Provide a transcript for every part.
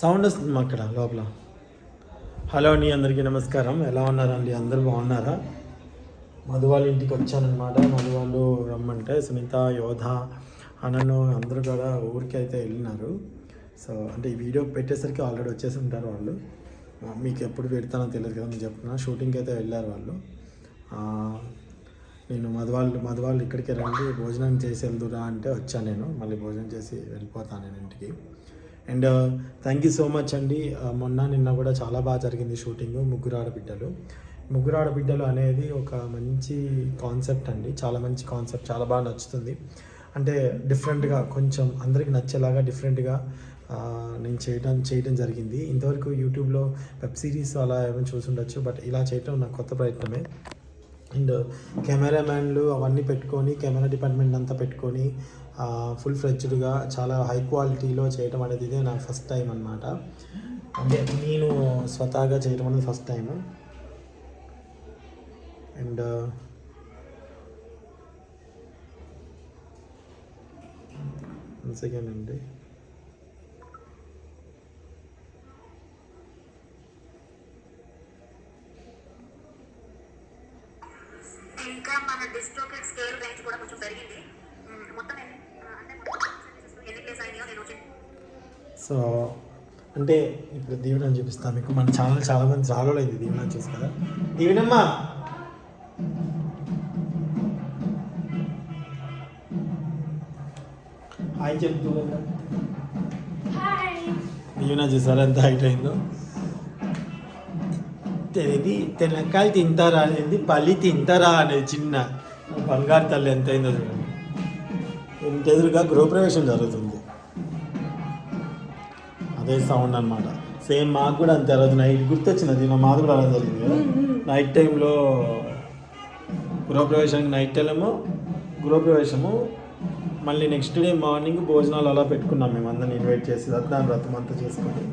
Sound వస్తుంది మా అక్కడ లోపల. హలో అండి అందరికీ నమస్కారం. ఎలా ఉన్నారండి? అందరూ బాగున్నారా? మధు వాళ్ళ ఇంటికి వచ్చానమాట మధు వాళ్ళు రమ్మంటే సునీత యోధ అనను అందరూ కూడా ఊరికి అయితే వెళ్ళినారు. సో అంటే ఈ వీడియో పెట్టేసరికి ఆల్రెడీ వచ్చేసి ఉంటారు వాళ్ళు. మీకు ఎప్పుడు పెడతానో తెలియదు కదా నేను చెప్తున్నా. షూటింగ్కి అయితే వెళ్ళారు వాళ్ళు. నేను మధువాళ్ళు మధువాళ్ళు ఇక్కడికి రండి భోజనం చేసి వెళ్దురా అంటే వచ్చాను నేను. మళ్ళీ భోజనం చేసి వెళ్ళిపోతాను నేను ఇంటికి. And thank you so much అండి. Uh, మొన్న నిన్న కూడా చాలా బాగా జరిగింది షూటింగ్ ముగ్గురు ఆడబిడ్డలు. ముగ్గురు ఆడబిడ్డలు అనేది ఒక మంచి కాన్సెప్ట్ అండి. చాలా మంచి కాన్సెప్ట్ చాలా బాగా నచ్చుతుంది. అంటే డిఫరెంట్గా కొంచెం అందరికి నచ్చేలాగా డిఫరెంట్గా uh, నేను చేయడం చేయడం జరిగింది. ఇంతవరకు యూట్యూబ్లో వెబ్ సిరీస్ అలా ఏమైనా చూసుండొచ్చు బట్ ఇలా చేయడం నాకు కొత్త ప్రయత్నమే. అండ్ కెమెరామ్యాన్లు అవన్నీ పెట్టుకొని కెమెరా డిపార్ట్మెంట్ అంతా పెట్టుకొని ఫుల్ ఫ్లెడ్జ్డ్గా చాలా హై క్వాలిటీలో చేయడం అనేది ఇదే నా ఫస్ట్ టైం అనమాట అంటే నేను స్వతహాగా చేయడం అనేది ఫస్ట్ టైం అండ్ సెకండ్ అండి. ఇంకా మన డిస్ట్రోకెట్ స్కేల్ రేంజ్ కూడా కొంచెం పెరిగింది. మ్మ్, మొత్తం ఎన్ని ఆ, అంటే మొత్తం ఎన్ని ప్లేస్ అయినాయో నేను వచ్చి సో అంటే ఇప్పుడు దీవెన చూపిస్తాను మీకు. మన ఛానల్ చాలా మంది చాలా అయింది దీవెన చూసి కదా. దీవెనమ్మా! హాయ్ చెప్తూ కదా దీవెన చూసారా ఎంత హైట్ అయిందో? ఇది తెలంగాయలు తింటారా అనేది పల్లి తింటారా అనేది చిన్న బంగారు తల్లి ఎంత అయిందో చూడండి. ఇంటి ఎదురుగా గృహప్రవేశం జరుగుతుంది. అదే సౌండ్ అన్నమాట. సేమ్ మాకు కూడా అంతే రోజు నైట్ గుర్తొచ్చినది నా మాది కూడా అలా జరిగింది కదా. నైట్ టైంలో గృహప్రవేశానికి నైట్ టైము గృహప్రవేశము మళ్ళీ నెక్స్ట్ డే మార్నింగ్ భోజనాలు అలా పెట్టుకున్నాం మేము అందరిని ఇన్వైట్ చేసి దాని వ్రతం అంతా చేసుకొని.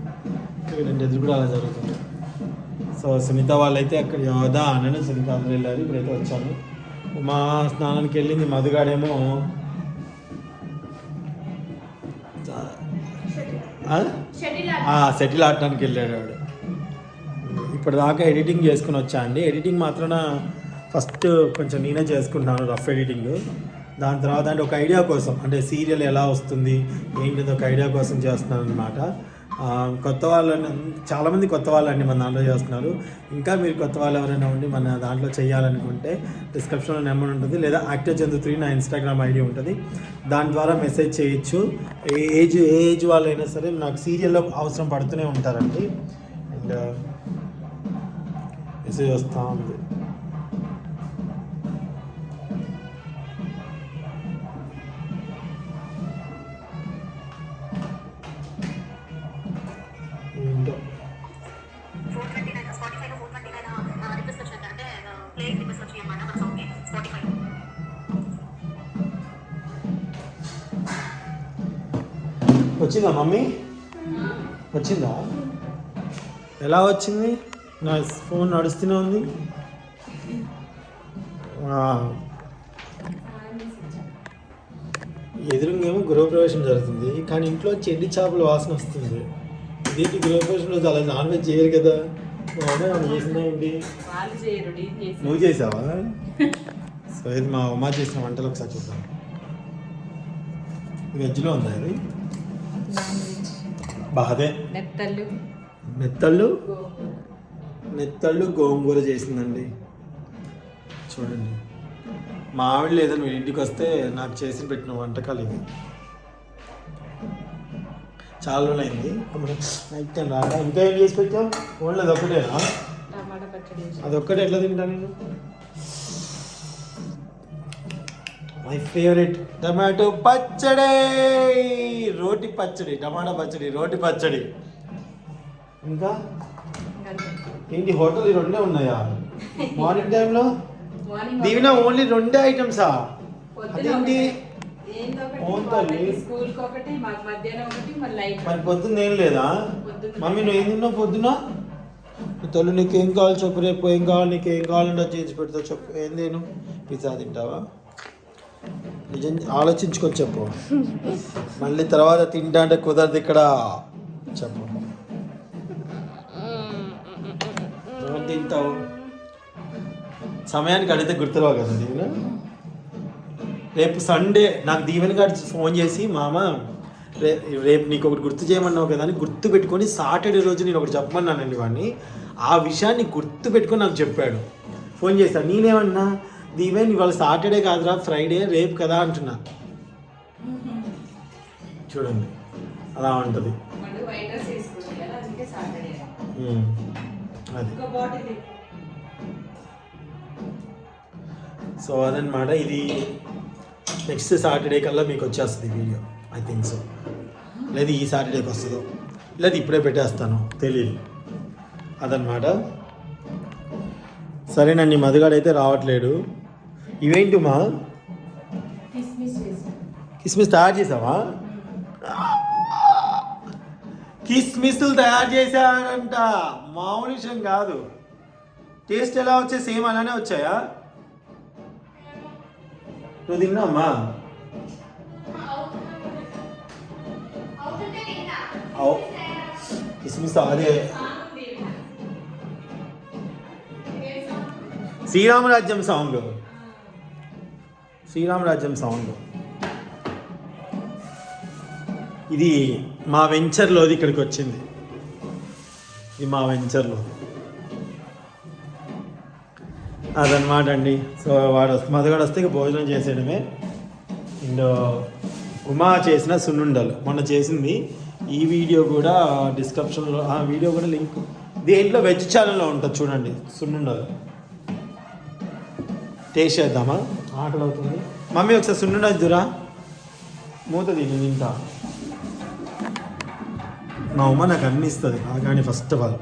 రెండు ఎదురు కూడా అలా జరుగుతుంది. సో సునీత వాళ్ళైతే అక్కడ యోధా అనని సునీత అందరూ వెళ్ళారు. ఇప్పుడైతే వచ్చాను మా స్నానానికి వెళ్ళింది మధుగాడేమో. సెటిల్ ఆడటానికి వెళ్ళాడు వాడు ఇప్పటిదాకా ఎడిటింగ్ చేసుకుని వచ్చా అండి. ఎడిటింగ్ మాత్రం ఫస్ట్ కొంచెం నేనే చేసుకుంటున్నాను రఫ్ ఎడిటింగ్. దాని తర్వాత అంటే ఒక ఐడియా కోసం అంటే సీరియల్ ఎలా వస్తుంది ఏంటిది ఒక ఐడియా కోసం చేస్తున్నాను అనమాట కొత్త వాళ్ళని చాలామంది కొత్త వాళ్ళండి మన దాంట్లో చేస్తున్నారు. ఇంకా మీరు కొత్త వాళ్ళు ఎవరైనా ఉండి మన దాంట్లో చేయాలనుకుంటే డిస్క్రిప్షన్లో నెంబర్ ఉంటుంది లేదా యాక్టివ్ చందు త్రీ నా ఇన్స్టాగ్రామ్ ఐడి ఉంటుంది. దాని ద్వారా మెసేజ్ చేయొచ్చు. ఏ ఏజ్ ఏ ఏజ్ వాళ్ళైనా సరే నాకు సీరియల్లో అవసరం పడుతూనే ఉంటారండి. అండ్ మెసేజ్ వస్తూ ఉంది. వచ్చిందా మమ్మీ? వచ్చిందా? ఎలా వచ్చింది? నా ఫోన్ నడుస్తూనే ఉంది. ఎదురుగేమో గృహప్రవేశం జరుగుతుంది. కానీ ఇంట్లో చెడ్డి చేపల వాసన వస్తుంది. ఇదేంటి గృహప్రవేశం రోజు అలా నాన్ వెజ్ చేయరు కదా? మా అమ్మ ఏమన్నా చేసిందా ఏంటి? వాళ్ళు చేయరు నేను చేసి నువ్వు చేసావా? సో ఇది మా అమ్మ చేసిన వంటలు ఒకసారి చూద్దాం. వెజ్లో ఉందా ఇది? బాధే నెత్తళ్ళు. మెత్తళ్ళు మెత్తళ్ళు గోంగూర చేసిందండి. చూడండి. మా ఆవిడ లేదని వీడి ఇంటికి వస్తే నాకు చేసి పెట్టిన వంటకాలు ఇవి. చాలా రోజులైంది. నైట్ టైం రాక ఇంకా ఏం చేసి పెట్టావు? ఓన్లీ అదొక్కటేనా టమాటా పచ్చడి చేసి. అదొక్కటే ఎట్లా తింటా నేను? మై ఫేవరెట్ టమాటో పచ్చడి. రోటి పచ్చడి టమాటా పచ్చడి రోటి పచ్చడి. ఇంకా. ఏంటి హోటల్ ఈ రెండే ఉన్నాయా? మార్నింగ్ టైంలో దీవిన ఓన్లీ రెండే ఐటమ్సా? అదేంటి? మరి పొద్దున్న ఏం లేదా? మమ్మీ నువ్వు ఏం తిన్నావు పొద్దున? తొలి నీకు ఏం కావాలి చెప్పు రేపు ఏం కావాలి నీకు ఏం కావాలంటే చేసి పెడతా చెప్పు. ఏం తిను? పిజ్జా తింటావా? నిజం ఆలోచించుకొని చెప్పు. మళ్ళీ తర్వాత తింటా అంటే కుదరదు ఇక్కడ. చెప్పు. తింటావు? సమయానికి అడిగితే గుర్తురావు కదా నేను రేపు సండే నాకు దీవెన గారు ఫోన్ చేసి మామ రే రేపు నీకు ఒకటి గుర్తు చేయమన్నావు కదా అని గుర్తు పెట్టుకొని సాటర్డే రోజు నేను ఒకటి చెప్పమన్నానండి వాడిని ఆ విషయాన్ని గుర్తు పెట్టుకొని నాకు చెప్పాడు. ఫోన్ చేశాను నేనేమన్నా దీవెన్ ఇవాళ సాటర్డే కాదురా ఫ్రైడే రేపు కదా అంటున్నా. చూడండి అలా ఉంటుంది. అది. సో అదనమాట ఇది నెక్స్ట్ సాటర్డే కల్లా మీకు వచ్చేస్తుంది వీడియో. ఐ థింక్ సో లేదు ఈ సాటర్డేకి వస్తుందో. లేదు ఇప్పుడే పెట్టేస్తాను తెలియదు అదనమాట సరేనండి మధుగాడైతే రావట్లేడు. ఇవేంటి మా కిస్మిస్ తయారు చేసావా? కిస్మిస్లు తయారు చేశాడంట మామూలు విషయం కాదు. టేస్ట్ ఎలా వచ్చాయి సేమ్ అలానే వచ్చాయా? నువ్వు తిన్నామ్మా అవు కిస్మిస్ అదే. శ్రీరామరాజ్యం సాంగ్. శ్రీరామరాజ్యం సౌండ్ ఇది మా వెంచర్లోది ఇక్కడికి వచ్చింది. ఇది మా వెంచర్లో అదనమాట అండి. సో వాడు వస్తే మధుగాడు వస్తే ఇక భోజనం చేసేయడమే. అండ్ ఉమా చేసిన సున్నుండలు. మొన్న చేసింది. ఈ వీడియో కూడా డిస్క్రిప్షన్లో ఆ వీడియో కూడా లింక్. దేంట్లో వెజ్ ఛానల్లో ఉంటుంది చూడండి. సున్నుండలు. టేస్ట్ చేద్దామా? ఆకలి అవుతుంది మమ్మీ ఒకసారి సున్నుండ ఇద్దురా మూత నేను తింటా. మా అమ్మ నాకు అన్ని ఇస్తుంది కానీ ఫస్ట్ ఆఫ్ ఆల్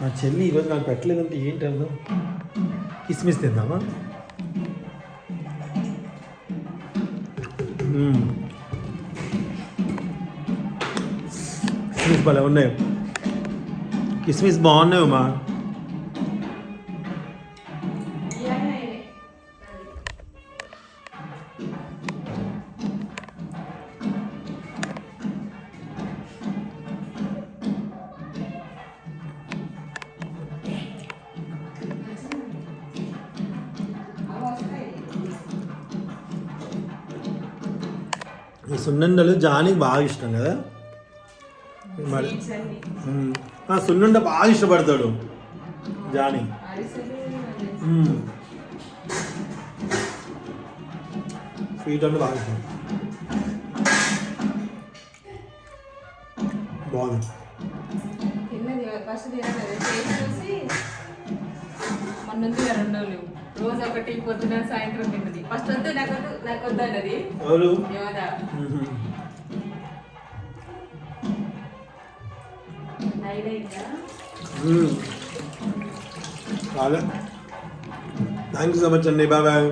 నా చెల్లి ఈరోజు నాకు పెట్టలేదంటే ఏంటి అర్థం? కిస్మిస్ తిందామా? కిస్మిస్ భలే ఉన్నాయి. కిస్మిస్ బాగున్నాయి అమ్మా. ఈ సున్నుండలు జానికి బాగా ఇష్టం కదా మరి స్వీట్స్ అన్ని మ్మ్. ఆ సున్నుండ బాగా ఇష్టపడతాడు జాని అరిసెలు మ్మ్. స్వీట్ అంటే బాగా ఇష్టం బాగుంది ఒకటి పొద్దున సాయంత్రం తిన్నది ఫస్ట్ వద్దు నాకు నాకు వద్దు అన్నది. ఎవరు? Yodha thank you so much అండి బాయ్ బాయ్.